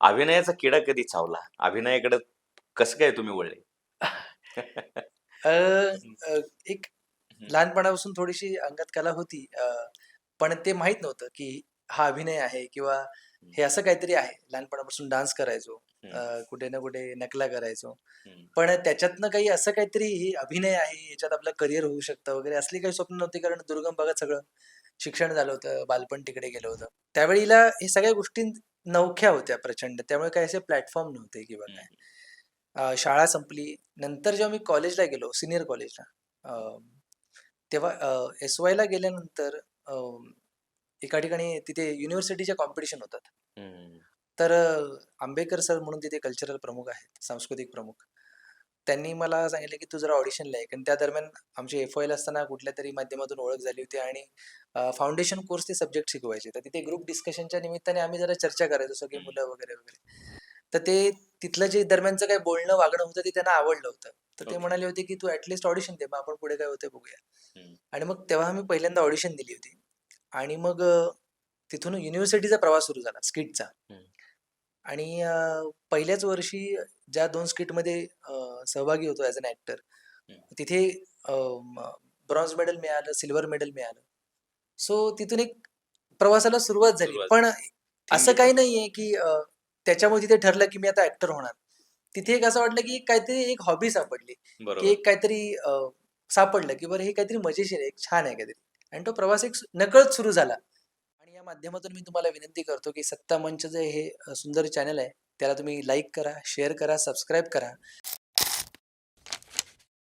अभिनयाचा किडा कधी चावला? अभिनयाकडे कसं काय तुम्ही वळले? एक लहानपणापासून थोडीशी अंगात कला होती पण ते माहीत नव्हतं की हा अभिनय आहे किंवा हे असं काहीतरी आहे. लहानपणापासून डान्स करायचो. कुठे ना कुठे नकला करायचो. पण त्याच्यातनं काही असं काहीतरी हे अभिनय आहे याच्यात आपलं करिअर होऊ शकतं वगैरे असली काही स्वप्न नव्हती कारण दुर्गम भागात सगळं शिक्षण झालं होतं बालपण तिकडे गेलं होतं. त्यावेळीला हे सगळ्या गोष्टी नवख्या होत्या प्रचंड. त्यामुळे काही असे प्लॅटफॉर्म नव्हते किंवा काय. अ, शाळा संपली. नंतर जेव्हा मी कॉलेजला गेलो सिनियर कॉलेजला अ, तेव्हा एस वायला गेल्यानंतर अ, एका ठिकाणी तिथे युनिव्हर्सिटीच्या कॉम्पिटिशन होतात. हम्म. तर अ, आंबेकर सर म्हणून तिथे कल्चरल प्रमुख आहेत सांस्कृतिक प्रमुख. त्यांनी मला सांगितलं की तू जरा ऑडिशनला आहे कारण त्या दरम्यान आमची एफ वायला असताना कुठल्या तरी माध्यमातून ओळख झाली होती आणि फाउंडेशन कोर्स ते सब्जेक्ट शिकवायचे. तर तिथे ग्रुप डिस्कशनच्या निमित्ताने आम्ही जरा चर्चा करायचो सगळी मुलं वगैरे वगैरे. तर ते तिथलं जे दरम्यानचं काही बोलणं वागणं होतं ते त्यांना आवडलं होतं. तर ते. म्हणाले होते की तू ऍटलिस्ट ऑडिशन दे मग आपण पुढे काय होते बघूया. आणि मग तेव्हा मी पहिल्यांदा ऑडिशन दिली होती. आणि मग तिथून युनिव्हर्सिटीचा प्रवास सुरू झाला स्किटचा. आणि पहिल्याच वर्षी ज्या दोन स्किटमध्ये सहभागी होतो ॲज अन हम्म. तिथे ब्रॉन्झ मेडल मिळालं सिल्वर मेडल मिळालं. सो तिथून एक प्रवासाला सुरुवात झाली. पण असं काही नाहीये की त्याच्यामुळे तिथे ठरलं की मी आता ऍक्टर होणार. तिथे एक असं वाटलं की काहीतरी एक हॉबी सापडली. की एक काहीतरी सापडलं की बरं हे काहीतरी मजेशीर एक छान आहे काहीतरी. आणि तो प्रवास एक नकळत सुरू झाला. आणि या माध्यमातून मी तुम्हाला विनंती करतो की सत्ता मंच जे हे सुंदर चॅनल आहे त्याला तुम्ही लाईक करा शेअर करा सबस्क्राईब करा.